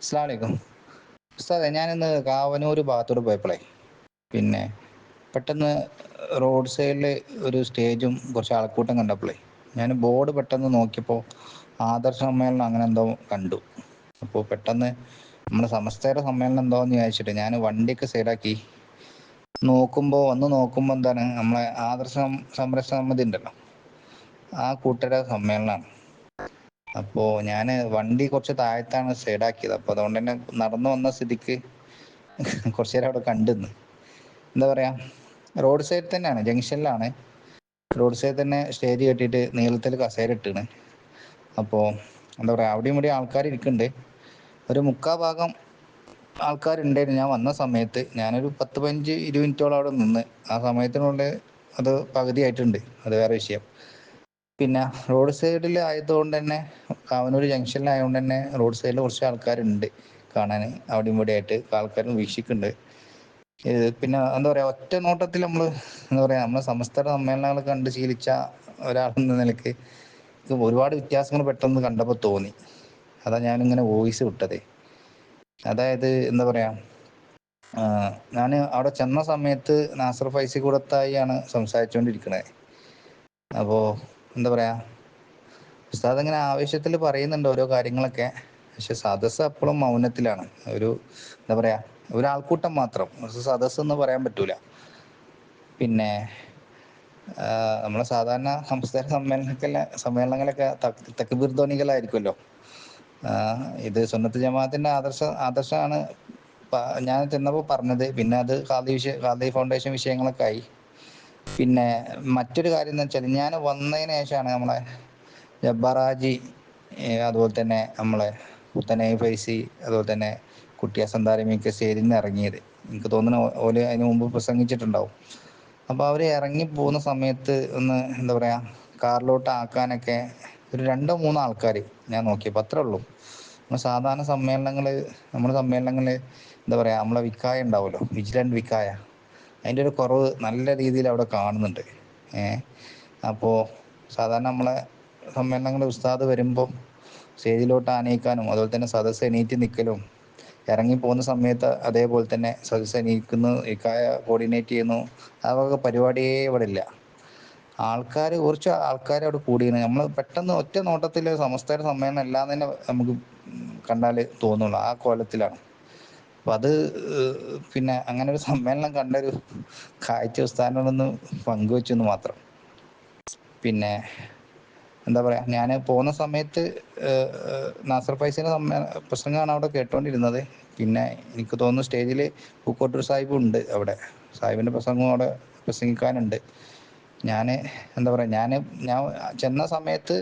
അസ്സലാമലൈക്കും. ഉസ്താദെ ഞാനിന്ന് കാവനൂര് ഭാഗത്തോട്ട് പോയപ്പോളേ പിന്നെ പെട്ടെന്ന് റോഡ് സൈഡിൽ ഒരു സ്റ്റേജും കുറച്ച് ആൾക്കൂട്ടം കണ്ടപ്പോളേ ഞാൻ ബോർഡ് പെട്ടെന്ന് നോക്കിയപ്പോൾ ആദർശ സമ്മേളനം അങ്ങനെ എന്തോ കണ്ടു. അപ്പോൾ പെട്ടെന്ന് നമ്മുടെ സമസ്തയുടെ സമ്മേളനം എന്തോന്ന് വിചാരിച്ചിട്ട് ഞാൻ വണ്ടിയൊക്കെ സൈഡാക്കി. നോക്കുമ്പോൾ വന്ന് നോക്കുമ്പോൾ എന്താണ് നമ്മളെ ആദർശ സംരക്ഷണ സമിതി ഉണ്ടല്ലോ ആ കൂട്ടരുടെ സമ്മേളനമാണ്. അപ്പോൾ ഞാൻ വണ്ടി കുറച്ച് താഴത്താണ് സൈഡ് ആക്കിയത് അപ്പൊ അതുകൊണ്ട് തന്നെ നടന്നു വന്ന സ്ഥിതിക്ക് കുറച്ചു നേരം അവിടെ കണ്ടുനിന്ന് എന്താ പറയാ റോഡ് സൈഡ് തന്നെയാണ് ജംഗ്ഷനിലാണ്. റോഡ് സൈഡ് തന്നെ സ്റ്റേജ് കെട്ടിയിട്ട് നീളത്തിൽ കസേര ഇട്ടാണ് അപ്പോൾ എന്താ പറയാ അവിടെയും ഇവിടെയും ആൾക്കാർ ഇരിക്കുന്നുണ്ട്. ഒരു മുക്കാ ഭാഗം ആൾക്കാരുണ്ടായിരുന്നു. ഞാൻ വന്ന സമയത്ത് ഞാനൊരു പത്ത് പതിനഞ്ച് ഇരുപത് മിനിറ്റോളം അവിടെ നിന്ന്. ആ സമയത്തിനുള്ളിൽ അത് പകുതിയായിട്ടുണ്ട്. അത് വേറെ വിഷയം. പിന്നെ റോഡ് സൈഡിൽ ആയതുകൊണ്ട് തന്നെ കാവനൂർ ജംഗ്ഷനിലായതുകൊണ്ട് തന്നെ റോഡ് സൈഡിൽ കുറച്ച് ആൾക്കാരുണ്ട് കാണാൻ അവിടെ ഇവിടെ ആയിട്ട് ആൾക്കാരും വീക്ഷിക്കുന്നുണ്ട്. പിന്നെ എന്താ പറയുക ഒറ്റ നോട്ടത്തിൽ നമ്മൾ എന്താ പറയുക നമ്മളെ സംസ്ഥാന സമ്മേളനങ്ങൾ കണ്ട് ശീലിച്ച ഒരാളെന്ന നിലയ്ക്ക് ഒരുപാട് വ്യത്യാസങ്ങൾ പെട്ടെന്ന് കണ്ടപ്പോൾ തോന്നി. അതാ ഇങ്ങനെ വോയിസ് വിട്ടതേ. അതായത് എന്താ പറയുക ഞാൻ അവിടെ ചെന്ന സമയത്ത് നാസർ ഫൈസി കൂടത്തായി ആണ് സംസാരിച്ചുകൊണ്ടിരിക്കണേ അപ്പോൾ എന്താ പറയുക ഉസ്താദ് ഇങ്ങനെ ആവേശത്തിൽ പറയുന്നുണ്ട് ഓരോ കാര്യങ്ങളൊക്കെ. പക്ഷെ സദസ്സ് അപ്പോഴും മൗനത്തിലാണ്. ഒരു എന്താ പറയുക ഒരാൾക്കൂട്ടം മാത്രം. സദസ്സ് എന്ന് പറയാൻ പറ്റൂല. പിന്നെ നമ്മളെ സാധാരണ സംസ്ഥാന സമ്മേളനത്തിലെ സമ്മേളനങ്ങളൊക്കെ തക്ബീർ ധ്വനികളായിരിക്കുമല്ലോ. ഇത് സുന്നത്ത് ജമാഅത്തിന്റെ ആദർശ ആദർശമാണ് ഞാൻ ചെന്നപ്പോൾ പറഞ്ഞത്. പിന്നെ അത് ഖാദി വിഷയ ഖാദി ഫൗണ്ടേഷൻ വിഷയങ്ങളൊക്കെ ആയി. പിന്നെ മറ്റൊരു കാര്യം എന്ന് വെച്ചാൽ ഞാൻ വന്നതിന് ശേഷമാണ് നമ്മളെ ജബ്ബറാജി അതുപോലെ തന്നെ നമ്മളെ പുത്തനൈ ഫൈസി അതുപോലെ തന്നെ കുട്ടിയ സന്താരമിക്ക സ്റ്റേജിൽ നിന്ന് ഇറങ്ങിയത്. എനിക്ക് തോന്നുന്നു ഓൽ അതിന് മുമ്പ് പ്രസംഗിച്ചിട്ടുണ്ടാവും. അപ്പോൾ അവർ ഇറങ്ങി പോകുന്ന സമയത്ത് ഒന്ന് എന്താ പറയുക കാറിലോട്ട് ആക്കാനൊക്കെ ഒരു രണ്ടോ മൂന്നോ ആൾക്കാർ ഞാൻ നോക്കിയപ്പോൾ അത്രേ ഉള്ളൂ. നമ്മൾ സാധാരണ സമ്മേളനങ്ങൾ നമ്മുടെ സമ്മേളനങ്ങൾ എന്താ പറയുക നമ്മളെ വിക്കായ ഉണ്ടാവുമല്ലോ വിജിലന്റ് വിക്കായ. അതിന്റെ ഒരു കുറവ് നല്ല രീതിയിൽ അവിടെ കാണുന്നുണ്ട്. ഏഹ് അപ്പോൾ സാധാരണ നമ്മളെ സമ്മേളനങ്ങൾ ഉസ്താദ് വരുമ്പം സ്റ്റേജിലോട്ട് ആനയിക്കാനും അതുപോലെ തന്നെ സദസ്സ് എണീറ്റ് നിൽക്കലും ഇറങ്ങി പോകുന്ന സമയത്ത് അതേപോലെ തന്നെ സദസ്സ് എണീക്കുന്നു ഇക്കായ കോർഡിനേറ്റ് ചെയ്യുന്നു ആ വക പരിപാടിയേ ഇവിടെ ഇല്ല. ആൾക്കാർ കുറച്ച് ആൾക്കാർ അവിടെ കൂടിയാണ് നമ്മൾ പെട്ടെന്ന് ഒറ്റ നോട്ടത്തിൽ സമസ്തയുടെ സമ്മേളനം എല്ലാം തന്നെ നമുക്ക് കണ്ടാൽ തോന്നുള്ളൂ ആ കോലത്തിലാണ്. അപ്പം അത് പിന്നെ അങ്ങനെ ഒരു സമ്മേളനം കണ്ടൊരു കാഴ്ച ഉസ്താദിനോടൊന്ന് പങ്കുവെച്ചു എന്ന് മാത്രം. പിന്നെ എന്താ പറയാ ഞാൻ പോകുന്ന സമയത്ത് നാസർ സമ്മേ പ്രസംഗമാണ് അവിടെ കേട്ടോണ്ടിരുന്നത്. പിന്നെ എനിക്ക് തോന്നുന്നു സ്റ്റേജിൽ പൂക്കോട്ടൂർ സാഹിബ് ഉണ്ട് അവിടെ. സാഹിബിന്റെ പ്രസംഗം അവിടെ പ്രസംഗിക്കാനുണ്ട്. ഞാൻ എന്താ പറയാ ഞാൻ ഞാൻ ചെന്ന സമയത്ത്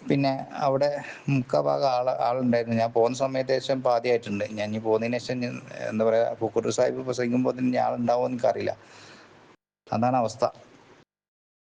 പിന്നെ അവിടെ മുക്കാഭാഗം ആൾ ആളുണ്ടായിരുന്നു. ഞാൻ പോകുന്ന സമയത്ത് ശേഷം പാതിയായിട്ടുണ്ട്. ഞാൻ ഇനി പോകുന്നതിന് ശേഷം എന്താ പറയുക പൂക്കോട്ടൂർ സാഹിബ് പ്രസംഗിക്കുമ്പോൾ തന്നെ ആളുണ്ടാവുമോ എനിക്കറിയില്ല. അതാണ് അവസ്ഥ.